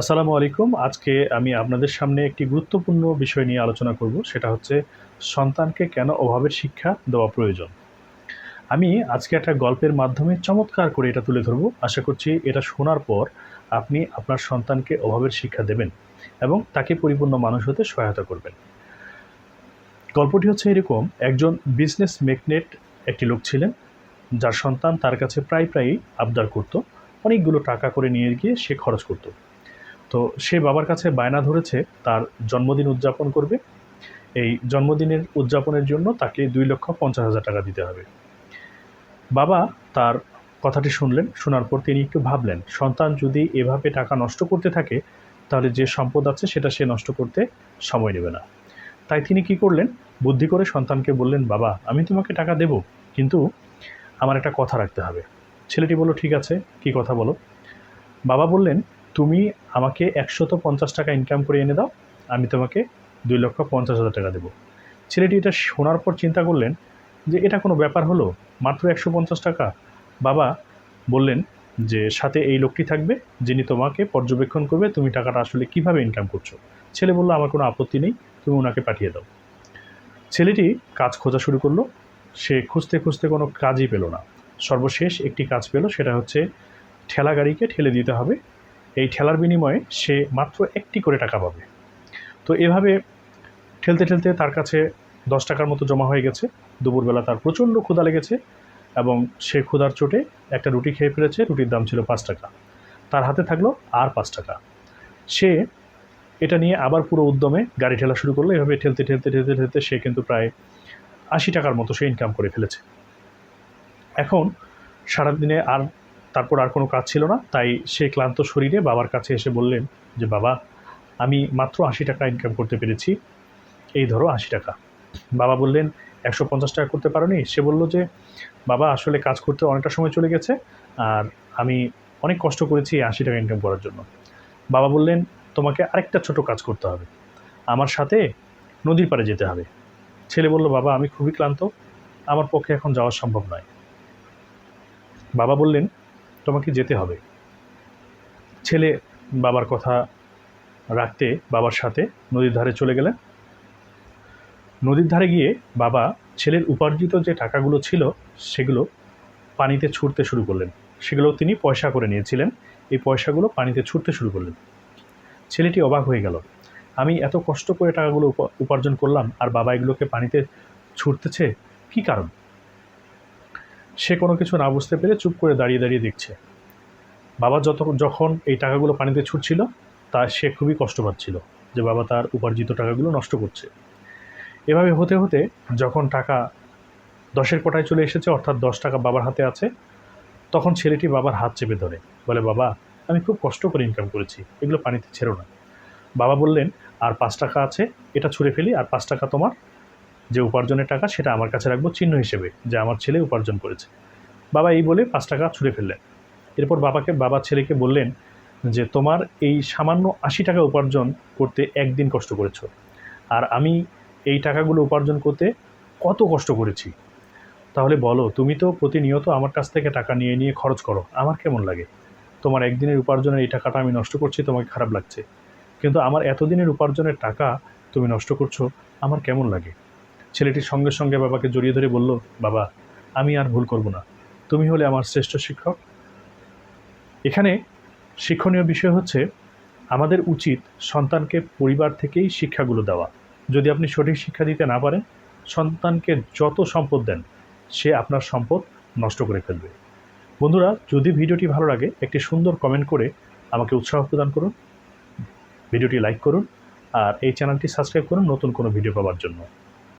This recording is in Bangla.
আসসালামু আলাইকুম। আজকে আমি আপনাদের সামনে একটি গুরুত্বপূর্ণ বিষয় নিয়ে আলোচনা করব, সেটা হচ্ছে সন্তানকে কেন অভাবের শিক্ষা দেওয়া প্রয়োজন? আমি আজকে একটা গল্পের মাধ্যমে চমৎকার করে এটা তুলে ধরবো। আশা করছি এটা শোনার পর আপনি আপনার সন্তানকে অভাবের শিক্ষা দেবেন এবং তাকে পরিপূর্ণ মানুষ হতে সহায়তা করবেন। গল্পটি হচ্ছে এরকম, একজন বিজনেস ম্যাগনেট একটি লোক ছিলেন, যার সন্তান তার কাছে প্রায় প্রায়ই আবদার করত, অনেকগুলো টাকা করে নিয়ে গিয়ে সে খরচ করতো। তো সে বাবার কাছে বায়না ধরেছে, তার জন্মদিন উদযাপন করবে। এই জন্মদিনের উদযাপনের জন্য তাকে দুই লক্ষ পঞ্চাশ হাজার টাকা দিতে হবে। বাবা তার কথাটি শুনলেন, শোনার পর তিনি একটু ভাবলেন, সন্তান যদি এভাবে টাকা নষ্ট করতে থাকে, তাহলে যে সম্পদ আছে সেটা সে নষ্ট করতে সময় নেবে না। তাই তিনি কি করলেন, বুদ্ধি করে সন্তানকে বললেন, বাবা, আমি তোমাকে টাকা দেব, কিন্তু আমার একটা কথা রাখতে হবে। ছেলেটি বলল, ঠিক আছে, কি কথা বলো? বাবা বললেন তুমি আমাকে একশত পঞ্চাশ টাকা ইনকাম করে এনে দাও, আমি তোমাকে দুই লক্ষ পঞ্চাশ হাজার টাকা দেবো। ছেলেটি এটা শোনার পর চিন্তা করলেন যে এটা কোনো ব্যাপার হলো? মাত্র একশো পঞ্চাশ টাকা? বাবা বললেন যে, সাথে এই লোকটি থাকবে যিনি তোমাকে পর্যবেক্ষণ করবে, তুমি টাকাটা আসলে কীভাবে ইনকাম করছ? ছেলে বলল, আমার কোনো আপত্তি নেই, তুমি ওনাকে পাঠিয়ে দাও। ছেলেটি কাজ খোঁজা শুরু করল। সে খুঁজতে খুঁজতে কোনো কাজই পেল না। সর্বশেষ একটি কাজ পেল, সেটা হচ্ছে ঠেলা গাড়িকে ঠেলে দিতে হবে। এই ঠেলার বিনিময়ে সে মাত্র একটি করে টাকা পাবে। তো এভাবে ঠেলতে ঠেলতে তার কাছে দশ টাকার মতো জমা হয়ে গেছে। দুপুরবেলা তার প্রচণ্ড ক্ষুধা লেগেছে এবং সে ক্ষুধার চোটে একটা রুটি খেয়ে ফেলেছে রুটির দাম ছিল পাঁচ টাকা। তার হাতে থাকল আর পাঁচ টাকা। সে এটা নিয়ে আবার পুরো উদ্যমে গাড়ি ঠেলা শুরু করল। এভাবে ঠেলতে ঠেলতে ঠেলতে ঠেলতে সে কিন্তু প্রায় আশি টাকার মতো সে ইনকাম করে ফেলেছে। এখন সারাদিনে আর তারপর আর কোনো কাজ ছিল না। তাই সে ক্লান্ত শরীরে বাবার কাছে এসে বললেন যে, বাবা, আমি মাত্র আশি টাকা ইনকাম করতে পেরেছি। এই ধরো আশি টাকা। বাবা বললেন, একশো পঞ্চাশ টাকা করতে পারোনি? সে বলল যে, বাবা, আসলে কাজ করতে অনেকটা সময় চলে গেছে আর আমি অনেক কষ্ট করেছি এই আশি টাকা ইনকাম করার জন্য। বাবা বললেন, তোমাকে আরেকটা ছোট কাজ করতে হবে। আমার সাথে নদীর পাড়ে যেতে হবে। ছেলে বলল, বাবা, আমি খুবই ক্লান্ত। আমার পক্ষে এখন যাওয়া সম্ভব নয়। বাবা বললেন তোমাকে যেতে হবে। ছেলে বাবার কথা রাখতে বাবার সাথে নদীর ধারে চলে গেলেন। নদীর ধারে গিয়ে বাবা ছেলের উপার্জিত যে টাকাগুলো ছিল সেগুলো পানিতে ছুটতে শুরু করলেন। সেগুলো তিনি পয়সা করে নিয়েছিলেন। এই পয়সাগুলো পানিতে ছুটতে শুরু করলেন। ছেলেটি অবাক হয়ে গেল। আমি এত কষ্ট করে টাকাগুলো উপা- উপার্জন করলাম আর বাবা এগুলোকে পানিতে ছুটতেছে? কী কারণ? সে কোনো কিছু না বুঝতে পেরে চুপ করে দাঁড়িয়ে দাঁড়িয়ে দেখছে। বাবা যত যখন এই টাকাগুলো পানিতে ছুটছিল, তা সে খুবই কষ্ট পাচ্ছিল যে বাবা তার উপার্জিত টাকাগুলো নষ্ট করছে। এভাবে হতে হতে যখন টাকা দশের কোটায় চলে এসেছে, অর্থাৎ দশ টাকা বাবার হাতে আছে, তখন ছেলেটি বাবার হাত চেপে ধরে। বলে, বাবা, আমি খুব কষ্ট করে ইনকাম করেছি, এগুলো পানিতে ছেড়ো না। বাবা বললেন, আর পাঁচ টাকা আছে, এটা ছুঁড়ে ফেলি, আর পাঁচ টাকা তোমার যে উপার্জনের টাকা সেটা আমার কাছে রাখব চিহ্ন হিসেবে, যে আমার ছেলে উপার্জন করেছে। বাবা এই বলে পাঁচ টাকা ছুঁড়ে ফেললেন। এরপর বাবাকে বাবা ছেলেকে বললেন যে, তোমার এই সামান্য আশি টাকা উপার্জন করতে একদিন কষ্ট করেছ। আর আমি এই টাকাগুলো উপার্জন করতে কত কষ্ট করেছি। তাহলে বলো, তুমি তো প্রতিনিয়ত আমার কাছ থেকে টাকা নিয়ে নিয়ে খরচ করো। আমার কেমন লাগে? তোমার একদিনের উপার্জনের এই টাকাটা আমি নষ্ট করছি, তোমাকে খারাপ লাগছে। কিন্তু আমার এতদিনের উপার্জনের টাকা তুমি নষ্ট করছ, আমার কেমন লাগে? ছেলেটির সঙ্গে সঙ্গে বাবাকে জড়িয়ে ধরে বলল, বাবা, আমি আর ভুল করব না। তুমি হলে আমার শ্রেষ্ঠ শিক্ষক। এখানে শিক্ষণীয় বিষয় হচ্ছে, আমাদের উচিত সন্তানকে পরিবার থেকেই শিক্ষাগুলো দেওয়া। যদি আপনি সঠিক শিক্ষা দিতে না পারেন, সন্তানকে যত সম্পদ দেন, সে আপনার সম্পদ নষ্ট করে ফেলবে। বন্ধুরা, যদি ভিডিওটি ভালো লাগে, একটি সুন্দর কমেন্ট করে আমাকে উৎসাহ প্রদান করুন, ভিডিওটি লাইক করুন, আর এই চ্যানেলটি সাবস্ক্রাইব করুন নতুন কোনো ভিডিও পাওয়ার জন্য।